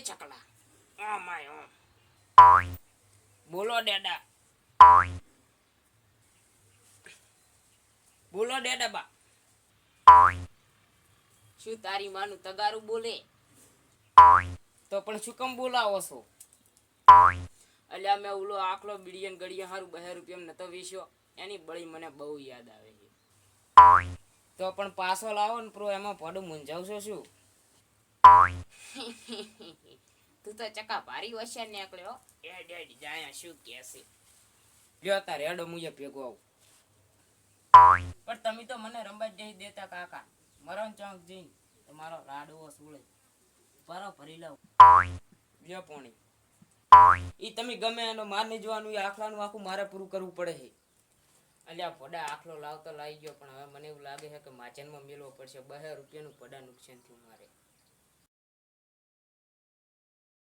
Chakla. Oh my ઓમ બોલો, ડેડા. બોલો, ડેડા બા. શું તારી માનું તગારું બોલે? તો પણ શું કેમ બોલાવો છો? અલ્યા, મેં ઓલો આકલો બિડિયન ગડિયા હારું બે રૂપિયા નતો વેચ્યો. એની બળી મને બહુ યાદ આવે છે. તો પણ પાછો લાવો ને, પ્રો, એમાં પડું મૂંઝાવશો શું? તું તો ચકા ભારી વસ્યા નીકળ્યો એ ડેડ જાય શું કહેશે લ્યો તારે, હેડો મુજબ ભેગો આવું. પણ તમે તો મને રંબા જઈ દેતા કાકા. મરણ ચોક જઈને તમારો રાડવો સુળે. પરો ભરી લઉં લ્યો પોણી. ઈ તમે ગમે એનો માર નહીં જોવાનું એ આખલાનું આખું મારે પૂરું કરવું પડે છે. અલ્યા ભડા આખલો લાવતો લાવી ગયો, પણ હવે મને એવું લાગે છે કે માચનમાં મેળવો પડશે. બે રૂપિયાનું ભડા નુકસાન થયું મારે.